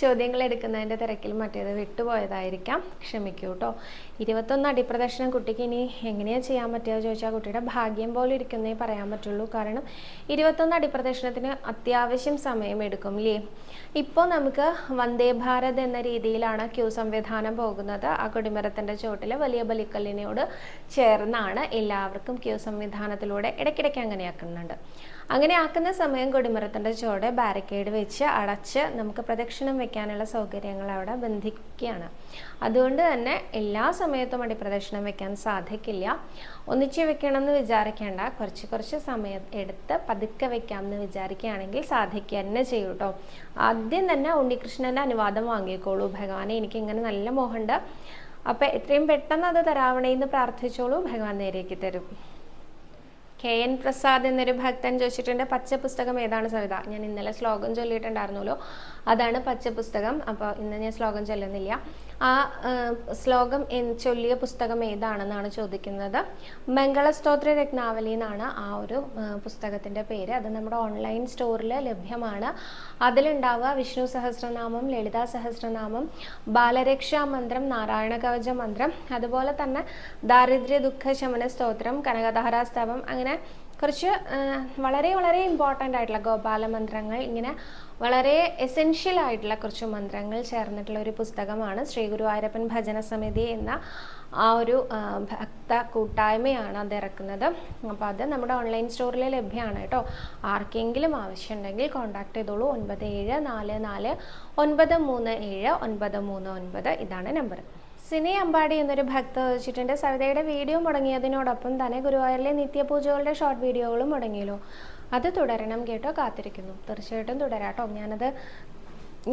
[SPEAKER 1] ചോദ്യങ്ങൾ എടുക്കുന്നതിന്റെ തിരക്കിൽ മറ്റേത് വിട്ടുപോയതായിരിക്കാം. ക്ഷമിക്കൂ കേട്ടോ ഇരുപത്തൊന്ന് അടിപ്രദക്ഷിണം കുട്ടിക്ക് ഇനി എങ്ങനെയാണ് ചെയ്യാൻ പറ്റുക ചോദിച്ചാൽ കുട്ടിയുടെ ഭാഗ്യം പോലെ ഇരിക്കുന്നേ പറയാൻ പറ്റുള്ളൂ. കാരണം ഇരുപത്തൊന്ന് അടിപ്രദക്ഷിണത്തിന് അത്യാവശ്യം സമയം എടുക്കും ഇല്ലേ ഇപ്പോൾ നമുക്ക് വന്ദേ ഭാരത് എന്ന രീതിയിലാണ് ക്യൂ സംവിധാനം പോകുന്നത്. ആ കൊടിമരത്തിന്റെ ചോട്ടിൽ വലിയ ബലിക്കല്ലിനോട് ചേർന്നാണ് എല്ലാവർക്കും ക്യൂ സംവിധാനത്തിലൂടെ ഇടയ്ക്കിടയ്ക്ക് അങ്ങനെയാക്കുന്നുണ്ട് അങ്ങനെ ആക്കുന്ന സമയം കൊടിമരത്തിന്റെ ചുവടെ ബാരിക്കേഡ് വെച്ച് അടച്ച് നമുക്ക് പ്രദക്ഷിണം വെക്കാനുള്ള സൗകര്യങ്ങൾ അവിടെ ബന്ധിക്കുകയാണ്. അതുകൊണ്ട് തന്നെ എല്ലാ സമയത്തും അടി പ്രദക്ഷിണം വെക്കാൻ സാധിക്കില്ല. ഒന്നിച്ച് വെക്കണമെന്ന് വിചാരിക്കേണ്ട. കുറച്ച് കുറച്ച് സമയം എടുത്ത് പതുക്കെ വെക്കാം എന്ന് വിചാരിക്കുകയാണെങ്കിൽ സാധിക്കുക തന്നെ ചെയ്യൂ കേട്ടോ ആദ്യം തന്നെ ഉണ്ണികൃഷ്ണന്റെ അനുവാദം വാങ്ങിക്കോളൂ. ഭഗവാനെ എനിക്ക് ഇങ്ങനെ നല്ല മോഹമുണ്ട്. അപ്പം എത്രയും പെട്ടെന്ന് അത് തരാവണേ എന്ന് പ്രാർത്ഥിച്ചോളൂ. ഭഗവാൻ നേരേക്ക് തരും. കെ എൻ പ്രസാദ് എന്നൊരു ഭക്തൻ ചോദിച്ചിട്ടുണ്ട് പച്ച പുസ്തകം ഏതാണ് സവിത? ഞാൻ ഇന്നലെ ശ്ലോകം ചൊല്ലിയിട്ടുണ്ടായിരുന്നല്ലോ. അതാണ് പച്ച പുസ്തകം അപ്പോൾ ഇന്ന് ഞാൻ ശ്ലോകം ചൊല്ലുന്നില്ല. ആ ശ്ലോകം ചൊല്ലിയ പുസ്തകം ഏതാണെന്നാണ് ചോദിക്കുന്നത്. മംഗളസ്തോത്ര രത്നാവലി എന്നാണ് ആ ഒരു പുസ്തകത്തിന്റെ പേര്. അത് നമ്മുടെ ഓൺലൈൻ സ്റ്റോറിൽ ലഭ്യമാണ്. അതിലുണ്ടാവുക വിഷ്ണു സഹസ്രനാമം ലളിതാ സഹസ്രനാമം ബാലരക്ഷാ മന്ത്രം നാരായണ കവച മന്ത്രം അതുപോലെ തന്നെ ദാരിദ്ര്യ ദുഃഖ ശമന സ്തോത്രം കനകധാരാസ്തവം അങ്ങനെ കുറച്ച് വളരെ വളരെ ഇമ്പോർട്ടന്റ് ആയിട്ടുള്ള ഗോപാല മന്ത്രങ്ങൾ. ഇങ്ങനെ വളരെ എസെൻഷ്യൽ ആയിട്ടുള്ള കുറച്ച് മന്ത്രങ്ങൾ ചേർന്നിട്ടുള്ള ഒരു പുസ്തകമാണ് ശ്രീ ഗുരുവായൂരപ്പൻ ഭജന സമിതി എന്ന ആ ഒരു ഭക്ത കൂട്ടായ്മയാണ് അത് ഇറക്കുന്നത്. അപ്പോൾ അത് നമ്മുടെ ഓൺലൈൻ സ്റ്റോറിൽ ലഭ്യമാണ് കേട്ടോ. ആർക്കെങ്കിലും ആവശ്യമുണ്ടെങ്കിൽ കോൺടാക്ട് ചെയ്തോളൂ. ഒൻപത് ഏഴ് നാല് നാല് ഒൻപത് മൂന്ന് ഏഴ് ഒൻപത് മൂന്ന് ഒൻപത് ഇതാണ് നമ്പർ സിനി അമ്പാടി എന്നൊരു ഭക്ത വെച്ചിട്ടുണ്ട്. സവിതയുടെ വീഡിയോ മുടങ്ങിയതിനോടൊപ്പം തന്നെ ഗുരുവായൂരിലെ നിത്യപൂജകളുടെ ഷോർട്ട് വീഡിയോകളും മുടങ്ങിയല്ലോ. അത് തുടരണം കേട്ടോ കാത്തിരിക്കുന്നു. തീർച്ചയായിട്ടും തുടരാട്ടോ. ഞാനത്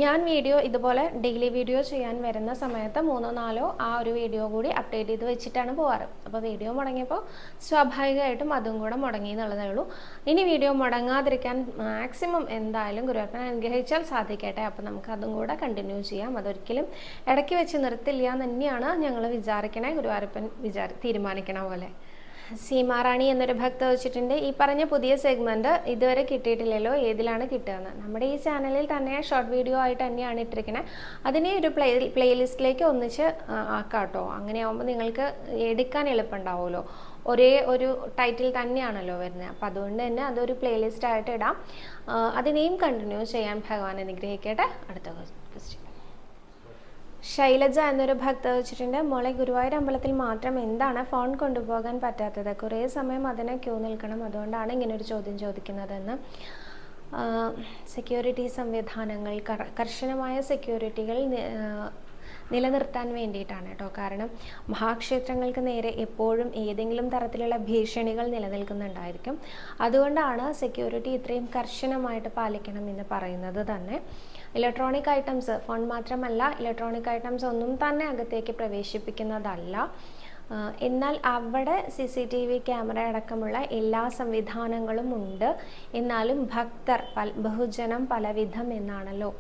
[SPEAKER 1] ഞാൻ വീഡിയോ ഇതുപോലെ ഡെയിലി വീഡിയോ ചെയ്യാൻ വരുന്ന സമയത്ത് മൂന്നോ നാലോ ആ ഒരു വീഡിയോ കൂടി അപ്ഡേറ്റ് ചെയ്ത് വെച്ചിട്ടാണ് പോവാറ്. അപ്പോൾ വീഡിയോ മുടങ്ങിയപ്പോൾ സ്വാഭാവികമായിട്ടും അതും കൂടെ മുടങ്ങി എന്നുള്ളതേ ഉള്ളൂ. ഇനി വീഡിയോ മുടങ്ങാതിരിക്കാൻ മാക്സിമം എന്തായാലും ഗുരുവായൂരപ്പനെ അനുഗ്രഹിച്ചാൽ സാധിക്കട്ടെ. അപ്പോൾ നമുക്ക് അതും കൂടെ കണ്ടിന്യൂ ചെയ്യാം. അതൊരിക്കലും ഇടയ്ക്ക് വെച്ച് നിർത്തില്ല എന്ന് തന്നെയാണ് ഞങ്ങൾ വിചാരിക്കണേ. ഗുരുവായൂരപ്പൻ വിചാരി തീരുമാനിക്കണ പോലെ. സീമാറാണി എന്നൊരു ഭക്ത വെച്ചിട്ടുണ്ട് ഈ പറഞ്ഞ പുതിയ സെഗ്മെന്റ് ഇതുവരെ കിട്ടിയിട്ടില്ലല്ലോ. ഏതിലാണ് കിട്ടുകയെന്ന് നമ്മുടെ ഈ ചാനലിൽ തന്നെ ഷോർട്ട് വീഡിയോ ആയിട്ട് തന്നെയാണ് ഇട്ടിരിക്കുന്നത് അതിനെ ഒരു പ്ലേ പ്ലേലിസ്റ്റിലേക്ക് ഒന്നിച്ച് ആക്കാട്ടോ. അങ്ങനെ ആകുമ്പോൾ നിങ്ങൾക്ക് എടുക്കാൻ എളുപ്പമുണ്ടാവുമല്ലോ. ഒരേ ഒരു ടൈറ്റിൽ തന്നെയാണല്ലോ വരുന്നത്. അപ്പോൾ അതുകൊണ്ട് തന്നെ അതൊരു പ്ലേലിസ്റ്റ് ആയിട്ട് ഇടാം. അതിനെയും കണ്ടിന്യൂ ചെയ്യാൻ ഭഗവാൻ അനുഗ്രഹിക്കട്ടെ. അടുത്ത ക്വസ്റ്റ്യൻ ശൈലജ എന്നൊരു ഭക്ത വെച്ചിട്ടുണ്ട്. മോളെ ഗുരുവായൂർ അമ്പലത്തിൽ മാത്രം എന്താണ് ഫോൺ കൊണ്ടുപോകാൻ പറ്റാത്തത്? കുറേ സമയം അതിനെ ക്യൂ നിൽക്കണം. അതുകൊണ്ടാണ് ഇങ്ങനെ ഒരു ചോദ്യം ചോദിക്കുന്നതെന്ന്. സെക്യൂരിറ്റി സംവിധാനങ്ങൾ കർശനമായ സെക്യൂരിറ്റികൾ നിലനിർത്താൻ വേണ്ടിയിട്ടാണ് കേട്ടോ. കാരണം മഹാക്ഷേത്രങ്ങൾക്ക് നേരെ എപ്പോഴും ഏതെങ്കിലും തരത്തിലുള്ള ഭീഷണികൾ നിലനിൽക്കുന്നുണ്ടായിരിക്കും. അതുകൊണ്ടാണ് സെക്യൂരിറ്റി ഇത്രയും കർശനമായിട്ട് പാലിക്കണം എന്ന് പറയുന്നത് തന്നെ. ഇലക്ട്രോണിക് ഐറ്റംസ് ഫോൺ മാത്രമല്ല ഇലക്ട്രോണിക് ഐറ്റംസ് ഒന്നും തന്നെ അകത്തേക്ക് പ്രവേശിപ്പിക്കുന്നതല്ല. എന്നാൽ അവിടെ C C T V camera അടക്കമുള്ള എല്ലാ സംവിധാനങ്ങളും ഉണ്ട്. എന്നാലും ഭക്തർ പല ബഹുജനം പലവിധം എന്നാണല്ലോ.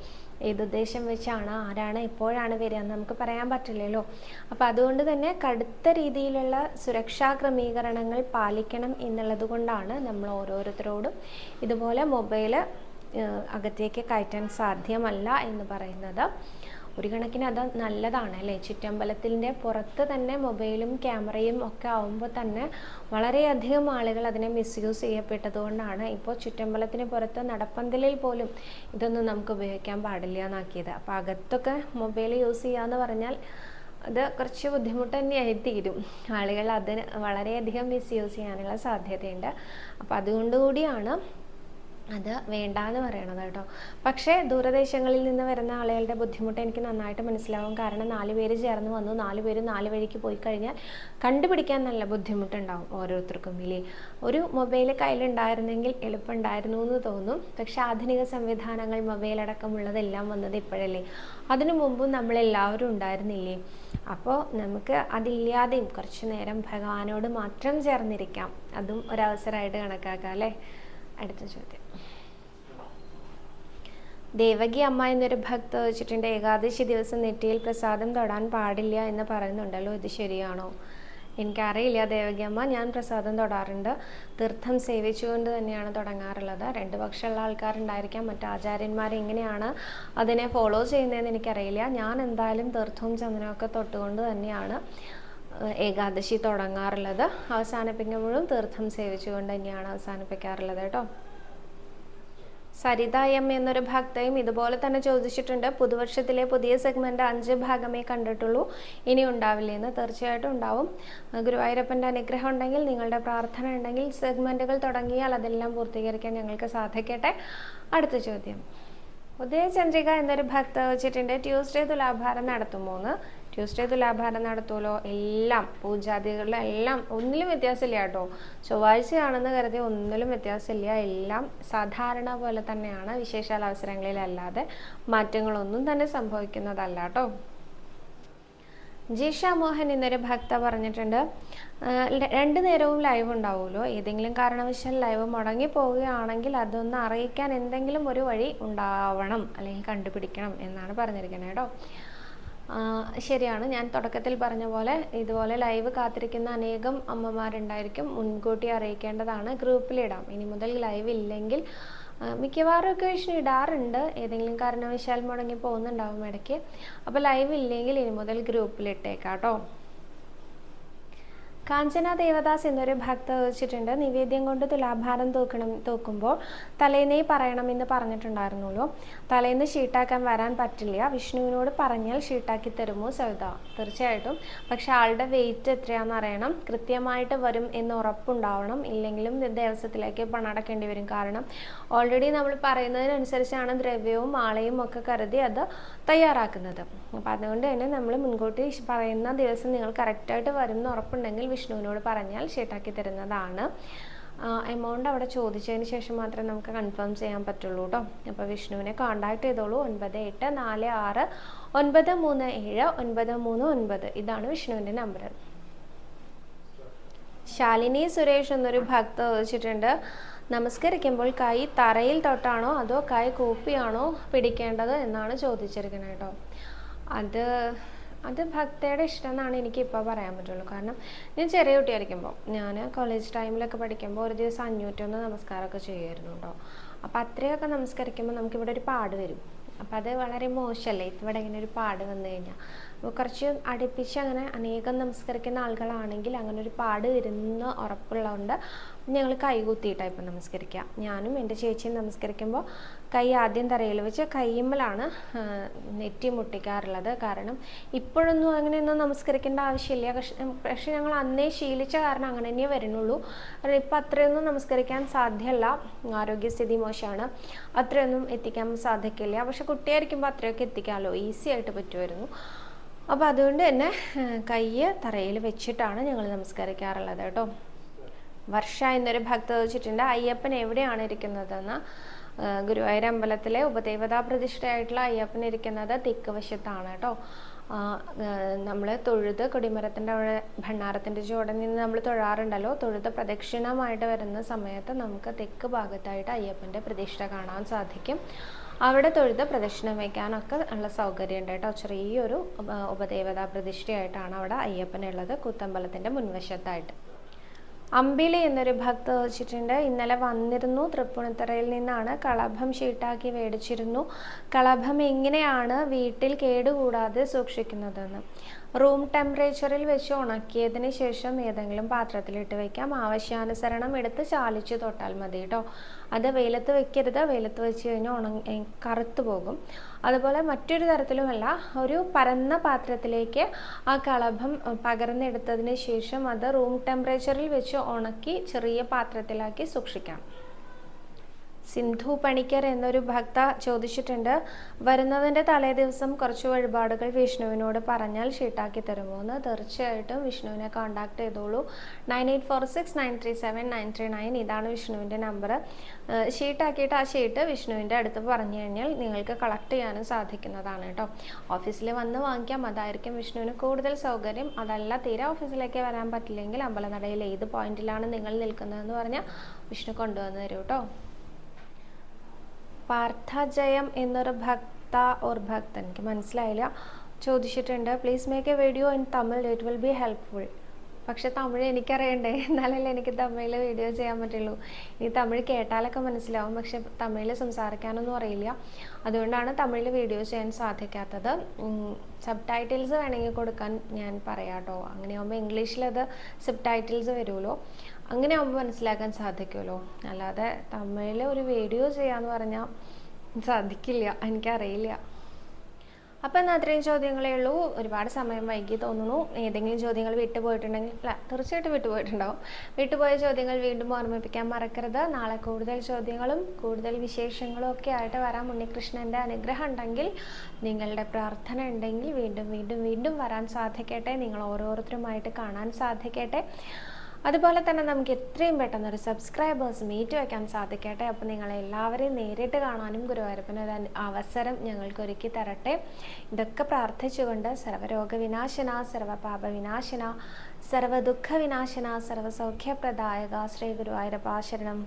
[SPEAKER 1] ഏതുദ്ദേശം വെച്ചാണ് ആരാണ് എപ്പോഴാണ് വരിക എന്ന് നമുക്ക് പറയാൻ പറ്റില്ലല്ലോ. അപ്പോൾ അതുകൊണ്ട് തന്നെ കടുത്ത രീതിയിലുള്ള സുരക്ഷാ ക്രമീകരണങ്ങൾ പാലിക്കണം എന്നുള്ളത് കൊണ്ടാണ് നമ്മൾ ഓരോരുത്തരോടും ഇതുപോലെ മൊബൈൽ അകത്തേക്ക് കയറ്റാൻ സാധ്യമല്ല എന്ന് പറയുന്നത്. ഒരു കണക്കിന് അത് നല്ലതാണ് അല്ലേ? ചുറ്റമ്പലത്തിന്റെ പുറത്ത് തന്നെ മൊബൈലും ക്യാമറയും ഒക്കെ ആവുമ്പോൾ തന്നെ വളരെയധികം ആളുകൾ അതിനെ മിസ്യൂസ് ചെയ്യപ്പെട്ടതുകൊണ്ടാണ് ഇപ്പോൾ ചുറ്റമ്പലത്തിന് പുറത്ത് നടപ്പന്തലിൽ പോലും ഇതൊന്നും നമുക്ക് ഉപയോഗിക്കാൻ പാടില്ല എന്നാക്കിയത്. അപ്പോൾ അകത്തൊക്കെ മൊബൈൽ യൂസ് ചെയ്യാന്ന് പറഞ്ഞാൽ അത് കുറച്ച് ബുദ്ധിമുട്ട് തന്നെയായി തീരും ആളുകൾ അതിന് വളരെയധികം മിസ്യൂസ് ചെയ്യാനുള്ള സാധ്യതയുണ്ട്. അപ്പോൾ അതുകൊണ്ട് കൂടിയാണ് അത് വേണ്ടാന്ന് പറയണത് കേട്ടോ. പക്ഷേ ദൂരദേശങ്ങളിൽ നിന്ന് വരുന്ന ആളുകളുടെ ബുദ്ധിമുട്ട് എനിക്ക് നന്നായിട്ട് മനസ്സിലാവും. കാരണം നാല് പേര് ചേർന്ന് വന്നു. നാല് പേര് നാല് വഴിക്ക് പോയി കഴിഞ്ഞാൽ കണ്ടുപിടിക്കാൻ നല്ല ബുദ്ധിമുട്ടുണ്ടാവും ഓരോരുത്തർക്കും. ഇല്ലേ? ഒരു മൊബൈൽ കയ്യിലുണ്ടായിരുന്നെങ്കിൽ എളുപ്പമുണ്ടായിരുന്നു എന്ന് തോന്നും. പക്ഷേ ആധുനിക സംവിധാനങ്ങൾ മൊബൈൽ അടക്കമുള്ളതെല്ലാം വന്നത് ഇപ്പോഴല്ലേ? അതിനു മുമ്പും നമ്മളെല്ലാവരും ഉണ്ടായിരുന്നില്ലേ? അപ്പോൾ നമുക്ക് അതില്ലാതെയും കുറച്ച് നേരം ഭഗവാനോട് മാത്രം ചേർന്നിരിക്കാം. അതും ഒരവസരമായിട്ട് കണക്കാക്കാം അല്ലേ? അടുത്ത ചോദ്യം. ദേവകി അമ്മ എന്നൊരു ഭക്ത വെച്ചിട്ടുണ്ട് ഏകാദശി ദിവസം നെറ്റിയിൽ പ്രസാദം തൊടാൻ പാടില്ല എന്ന് പറയുന്നുണ്ടല്ലോ ഇത് ശരിയാണോ? എനിക്കറിയില്ല ദേവകി അമ്മ ഞാൻ പ്രസാദം തൊടാറുണ്ട്. തീർത്ഥം സേവിച്ചുകൊണ്ട് തന്നെയാണ് തുടങ്ങാറുള്ളത്. രണ്ട് പക്ഷമുള്ള ആൾക്കാരുണ്ടായിരിക്കാം മറ്റു ആചാര്യന്മാർ എങ്ങനെയാണ് അതിനെ ഫോളോ ചെയ്യുന്നതെന്ന് എനിക്കറിയില്ല. ഞാൻ എന്തായാലും തീർത്ഥവും ചന്ദനമൊക്കെ തൊട്ടുകൊണ്ട് തന്നെയാണ്. ഏകാദശി തുടങ്ങാറുള്ളത്. അവസാനിപ്പിക്കുമ്പോഴും തീർത്ഥം സേവിച്ചുകൊണ്ട് തന്നെയാണ് അവസാനിപ്പിക്കാറുള്ളത് കേട്ടോ. സരിത എം എന്നൊരു ഭക്തയും ഇതുപോലെ തന്നെ ചോദിച്ചിട്ടുണ്ട്. പുതുവർഷത്തിലെ പുതിയ സെഗ്മെന്റ് അഞ്ച് ഭാഗമേ കണ്ടിട്ടുള്ളൂ. ഇനി ഉണ്ടാവില്ലെന്ന് തീർച്ചയായിട്ടും ഉണ്ടാവും. ഗുരുവായൂരപ്പന്റെ അനുഗ്രഹം ഉണ്ടെങ്കിൽ നിങ്ങളുടെ പ്രാർത്ഥന ഉണ്ടെങ്കിൽ സെഗ്മെന്റുകൾ തുടങ്ങിയാൽ അതെല്ലാം പൂർത്തീകരിക്കാൻ ഞങ്ങൾക്ക് സാധിക്കട്ടെ. അടുത്ത ചോദ്യം. ഉദയചന്ദ്രിക എന്നൊരു ഭക്ത വെച്ചിട്ടുണ്ട് ട്യൂസ്ഡേ തുലാഭാരം നടത്തുമോന്ന് ട്യൂസ്ഡേ തുലാഭാരം നടത്തുമല്ലോ എല്ലാം പൂജാതികളിലും എല്ലാം ഒന്നിലും വ്യത്യാസമില്ല കേട്ടോ. ചൊവ്വാഴ്ചയാണെന്ന് കരുതി ഒന്നിലും വ്യത്യാസമില്ല. എല്ലാം സാധാരണ പോലെ തന്നെയാണ് വിശേഷാൽ അവസരങ്ങളിലല്ലാതെ മാറ്റങ്ങളൊന്നും തന്നെ സംഭവിക്കുന്നതല്ല കേട്ടോ. ജിഷ മോഹൻ എന്നൊരു ഭക്ത പറഞ്ഞിട്ടുണ്ട്. രണ്ട് നേരവും ലൈവ് ഉണ്ടാവുമല്ലോ. ഏതെങ്കിലും കാരണവശാൽ ലൈവ് മുടങ്ങി പോവുകയാണെങ്കിൽ അതൊന്ന് അറിയിക്കാൻ എന്തെങ്കിലും ഒരു വഴി ഉണ്ടാവണം അല്ലെങ്കിൽ കണ്ടുപിടിക്കണം എന്നാണ് പറഞ്ഞിരിക്കുന്നത് കേട്ടോ. ശരിയാണ്. ഞാൻ തുടക്കത്തിൽ പറഞ്ഞ പോലെ ഇതുപോലെ ലൈവ് കാത്തിരിക്കുന്ന അനേകം അമ്മമാരുണ്ടായിരിക്കും. മുൻകൂട്ടി അറിയിക്കേണ്ടതാണ്. ഗ്രൂപ്പിലിടാം ഇനി മുതൽ ലൈവ് ഇല്ലെങ്കിൽ മിക്കവാറും ഒക്കെ വിഷ്ണു ഇടാറുണ്ട്. ഏതെങ്കിലും കാരണവശാൽ മുടങ്ങി പോകുന്നുണ്ടാവും ഇടയ്ക്ക്. അപ്പോൾ ലൈവ് ഇല്ലെങ്കിൽ ഇനി മുതൽ ഗ്രൂപ്പിലിട്ടേക്കാം കേട്ടോ കാഞ്ചന ദേവദാസ് എന്നൊരു ഭക്ത വെച്ചിട്ടുണ്ട്. നിവേദ്യം കൊണ്ട് തുലാഭാരം തൂക്കണം തൂക്കുമ്പോൾ തലേന്നേ പറയണമെന്ന് പറഞ്ഞിട്ടുണ്ടായിരുന്നുള്ളൂ. തലേന്ന് ഷീട്ടാക്കാൻ വരാൻ പറ്റില്ല. വിഷ്ണുവിനോട് പറഞ്ഞാൽ ഷീട്ടാക്കി തരുമോ സവിത? തീർച്ചയായിട്ടും. പക്ഷെ ആളുടെ വെയിറ്റ് എത്രയാണെന്ന് അറിയണം. കൃത്യമായിട്ട് വരും എന്ന് ഉറപ്പുണ്ടാവണം. ഇല്ലെങ്കിലും ദേവസ്വത്തിലേക്ക് പണടക്കേണ്ടി വരും. കാരണം ഓൾറെഡി നമ്മൾ പറയുന്നതിനനുസരിച്ചാണ് ദ്രവ്യവും ആളെയും ഒക്കെ കരുതി അത് തയ്യാറാക്കുന്നത്. അപ്പം അതുകൊണ്ട് തന്നെ നമ്മൾ മുൻകൂട്ടി പറയുന്ന ദിവസം നിങ്ങൾ കറക്റ്റായിട്ട് വരും എന്ന് ഉറപ്പുണ്ടെങ്കിൽ വിഷ്ണുവിനോട് പറഞ്ഞാൽ ഷീട്ടാക്കി തരുന്നതാണ്. എമൗണ്ട് അവിടെ ചോദിച്ചതിന് ശേഷം മാത്രമേ നമുക്ക് കൺഫേം ചെയ്യാൻ പറ്റുള്ളൂ കേട്ടോ അപ്പോൾ വിഷ്ണുവിനെ കോൺടാക്ട് ചെയ്തോളൂ. ഒൻപത് എട്ട് നാല് ആറ് ഒൻപത് മൂന്ന് ഏഴ് ഒൻപത് മൂന്ന് ഒൻപത്. ഇതാണ് വിഷ്ണുവിന്റെ നമ്പർ ശാലിനി സുരേഷ് എന്നൊരു ഭക്ത ചോദിച്ചിട്ടുണ്ട്. നമസ്കരിക്കുമ്പോൾ കൈ തറയിൽ തൊട്ടാണോ അതോ കൈ കൂപ്പിയാണോ പിടിക്കേണ്ടത് എന്നാണ് ചോദിച്ചിരിക്കുന്നത് കേട്ടോ അത് അത് ഭക്തയുടെ ഇഷ്ടം എന്നാണ് എനിക്ക് ഇപ്പോൾ പറയാൻ പറ്റുള്ളൂ. കാരണം ഞാൻ ചെറിയ കുട്ടിയായിരിക്കുമ്പോൾ ഞാൻ കോളേജ് ടൈമിലൊക്കെ പഠിക്കുമ്പോൾ ഒരു ദിവസം അഞ്ഞൂറ്റൊന്ന് നമസ്കാരമൊക്കെ ചെയ്യുമായിരുന്നു കേട്ടോ. അപ്പോൾ അത്രയൊക്കെ നമസ്കരിക്കുമ്പോൾ നമുക്കിവിടെ ഒരു പാട് വരും. അപ്പോൾ അത് വളരെ മോശമല്ലേ? ഇവിടെ ഇങ്ങനെ ഒരു പാട് വന്നു കഴിഞ്ഞാൽ. അപ്പോൾ കുറച്ച് അടുപ്പിച്ച് അങ്ങനെ അനേകം നമസ്കരിക്കുന്ന ആളുകളാണെങ്കിൽ അങ്ങനെ ഒരു പാട് വരുന്ന ഉറപ്പുള്ളതുകൊണ്ട് ഞങ്ങൾ കൈകുത്തിയിട്ടാണ് ഇപ്പം നമസ്കരിക്കുക ഞാനും എന്റെ ചേച്ചിയും നമസ്കരിക്കുമ്പോൾ കൈ ആദ്യം തറയിൽ വെച്ച് കയ്യുമ്പോഴാണ് നെറ്റി മുട്ടിക്കാറുള്ളത്. കാരണം ഇപ്പോഴൊന്നും അങ്ങനെയൊന്നും നമസ്കരിക്കേണ്ട ആവശ്യമില്ല. പക്ഷെ ഞങ്ങൾ അന്നേ ശീലിച്ച കാരണം അങ്ങനെ തന്നെ വരുന്നുള്ളൂ. കാരണം ഇപ്പം അത്രയൊന്നും നമസ്കരിക്കാൻ സാധ്യമല്ല ആരോഗ്യസ്ഥിതി മോശമാണ്. അത്രയൊന്നും എത്തിക്കാൻ സാധിക്കില്ല. പക്ഷെ കുട്ടിയായിരിക്കുമ്പോൾ അത്രയൊക്കെ എത്തിക്കാമല്ലോ. ഈസി ആയിട്ട് പറ്റുമായിരുന്നു. അപ്പോൾ അതുകൊണ്ട് തന്നെ കൈ തറയിൽ വെച്ചിട്ടാണ് ഞങ്ങൾ നമസ്കരിക്കാറുള്ളത് കേട്ടോ. വർഷ എന്നൊരു ഭക്ത ചോദിച്ചിട്ടുണ്ട്. അയ്യപ്പൻ എവിടെയാണ് ഇരിക്കുന്നതെന്ന്? ഗുരുവായൂർ അമ്പലത്തിലെ ഉപദേവതാ പ്രതിഷ്ഠയായിട്ടുള്ള അയ്യപ്പൻ ഇരിക്കുന്നത് തെക്ക് വശത്താണ് കേട്ടോ. നമ്മൾ തൊഴുത് കൊടിമരത്തിന്റെ അവിടെ ഭണ്ണാരത്തിന്റെ ചുവടിൽ നിന്ന് നമ്മൾ തൊഴാറുണ്ടല്ലോ. തൊഴുത് പ്രദക്ഷിണമായിട്ട് വരുന്ന സമയത്ത് നമുക്ക് തെക്ക് ഭാഗത്തായിട്ട് അയ്യപ്പന്റെ പ്രതിഷ്ഠ കാണാൻ സാധിക്കും. അവിടെ തൊഴുത് പ്രദക്ഷിണം വയ്ക്കാനൊക്കെ ഉള്ള സൗകര്യം ഉണ്ട് കേട്ടോ. ചെറിയൊരു ഉപദേവതാ പ്രതിഷ്ഠയായിട്ടാണ് അവിടെ അയ്യപ്പനുള്ളത് കൂത്തമ്പലത്തിന്റെ മുൻവശത്തായിട്ട്. അമ്പിളി എന്നൊരു ഭക്ത വെച്ചിട്ടുണ്ട് ഇന്നലെ വന്നിരുന്നു തൃപ്പൂണിത്തറയിൽ നിന്നാണ്. കളഭം ഷീട്ടാക്കി മേടിച്ചിരുന്നു. കളഭം എങ്ങനെയാണ് വീട്ടിൽ കേടുകൂടാതെ സൂക്ഷിക്കുന്നതെന്ന്. റൂം ടെമ്പറേച്ചറിൽ വെച്ച് ഉണക്കിയതിന് ശേഷം ഏതെങ്കിലും പാത്രത്തിലിട്ട് വെക്കാം. ആവശ്യാനുസരണം എടുത്ത് ചാലിച്ച് തൊട്ടാൽ മതി കേട്ടോ. അത് വെയിലത്ത് വെക്കരുത്. വെയിലത്ത് വെച്ച് കഴിഞ്ഞാൽ ഉണങ്ങി കറുത്തു പോകും. അതുപോലെ മറ്റൊരു തരത്തിലുമല്ല ഒരു പരന്ന പാത്രത്തിലേക്ക് ആ കളഭം പകർന്നെടുത്തതിന് ശേഷം അത് റൂം ടെമ്പറേച്ചറിൽ വെച്ച് ഉണക്കി ചെറിയ പാത്രത്തിലാക്കി സൂക്ഷിക്കാം. സിന്ധു പണിക്കർ എന്നൊരു ഭക്ത ചോദിച്ചിട്ടുണ്ട്. വരുന്നതിന്റെ തലേ ദിവസം കുറച്ച് വഴിപാടുകൾ വിഷ്ണുവിനോട് പറഞ്ഞാൽ ഷീട്ടാക്കി തരുമോ എന്ന് തീർച്ചയായിട്ടും വിഷ്ണുവിനെ കോൺടാക്ട് ചെയ്തോളൂ. Nine eight four six nine three seven nine three nine ഇതാണ് വിഷ്ണുവിന്റെ നമ്പർ ഷീട്ടാക്കിയിട്ട് ആ ഷീട്ട് വിഷ്ണുവിന്റെ അടുത്ത് പറഞ്ഞു കഴിഞ്ഞാൽ നിങ്ങൾക്ക് കളക്ട് ചെയ്യാനും സാധിക്കുന്നതാണ് കേട്ടോ. ഓഫീസിൽ വന്ന് വാങ്ങിക്കാം. അതായിരിക്കും വിഷ്ണുവിന് കൂടുതൽ സൗകര്യം. അതല്ല തീരെ ഓഫീസിലേക്ക് വരാൻ പറ്റില്ലെങ്കിൽ അമ്പലനടയിൽ ഏത് പോയിന്റിലാണ് നിങ്ങൾ നിൽക്കുന്നതെന്ന് പറഞ്ഞാൽ വിഷ്ണു കൊണ്ടുവന്ന് തരും കേട്ടോ. പാർത്ഥജയം എന്നൊരു ഭക്ത ഓർ ഭക്തൻ എനിക്ക് മനസ്സിലായില്ല. ചോദിച്ചിട്ടുണ്ട് please make a video in Tamil it will be helpful പക്ഷെ തമിഴ് എനിക്കറിയണ്ടേ? എന്നാലല്ലേ എനിക്ക് തമിഴിൽ വീഡിയോ ചെയ്യാൻ പറ്റുള്ളൂ. ഇനി തമിഴ് കേട്ടാലൊക്കെ മനസ്സിലാവും. പക്ഷെ തമിഴിൽ സംസാരിക്കാനൊന്നും അറിയില്ല. അതുകൊണ്ടാണ് തമിഴിൽ വീഡിയോ ചെയ്യാൻ സാധിക്കാത്തത്. സബ് ടൈറ്റിൽസ് വേണമെങ്കിൽ കൊടുക്കാൻ ഞാൻ പറയാം കേട്ടോ അങ്ങനെയാകുമ്പോൾ ഇംഗ്ലീഷിലത് സബ് ടൈറ്റിൽസ് വരുമല്ലോ അങ്ങനെ ആകുമ്പോൾ മനസ്സിലാക്കാൻ സാധിക്കുമല്ലോ. അല്ലാതെ തമിഴിൽ ഒരു വീഡിയോ ചെയ്യാന്ന് പറഞ്ഞാൽ സാധിക്കില്ല. എനിക്കറിയില്ല. അപ്പം എന്നാൽ അത്രയും ചോദ്യങ്ങളേ ഉള്ളൂ. ഒരുപാട് സമയം വൈകി തോന്നുന്നു. ഏതെങ്കിലും ചോദ്യങ്ങൾ വിട്ടുപോയിട്ടുണ്ടെങ്കിൽ അല്ല തീർച്ചയായിട്ടും വിട്ടുപോയിട്ടുണ്ടാവും. വിട്ടുപോയ ചോദ്യങ്ങൾ വീണ്ടും ഓർമ്മിപ്പിക്കാൻ മറക്കരുത്. നാളെ കൂടുതൽ ചോദ്യങ്ങളും കൂടുതൽ വിശേഷങ്ങളും ഒക്കെ ആയിട്ട് വരാം. ഉണ്ണികൃഷ്ണന്റെ അനുഗ്രഹം ഉണ്ടെങ്കിൽ നിങ്ങളുടെ പ്രാർത്ഥന ഉണ്ടെങ്കിൽ വീണ്ടും വീണ്ടും വീണ്ടും വരാൻ സാധിക്കട്ടെ. നിങ്ങൾ ഓരോരുത്തരുമായിട്ട് കാണാൻ സാധിക്കട്ടെ. അതുപോലെ തന്നെ നമുക്ക് എത്രയും പെട്ടെന്ന് ഒരു സബ്സ്ക്രൈബേഴ്സ് മീറ്റ് വയ്ക്കാൻ സാധിക്കട്ടെ. അപ്പോൾ നിങ്ങളെ എല്ലാവരെയും നേരിട്ട് കാണാനും ഗുരുവായൂരപ്പന് ഒരു അവസരം ഞങ്ങൾക്ക് ഒരുക്കി തരട്ടെ. ഇതൊക്കെ പ്രാർത്ഥിച്ചുകൊണ്ട് സർവരോഗവിനാശന സർവപാപവിനാശന സർവപാപ വിനാശന സർവദുഃഖ വിനാശന സർവസൗഖ്യപ്രദായക ശ്രീ ഗുരുവായൂരപ്പ ശരണം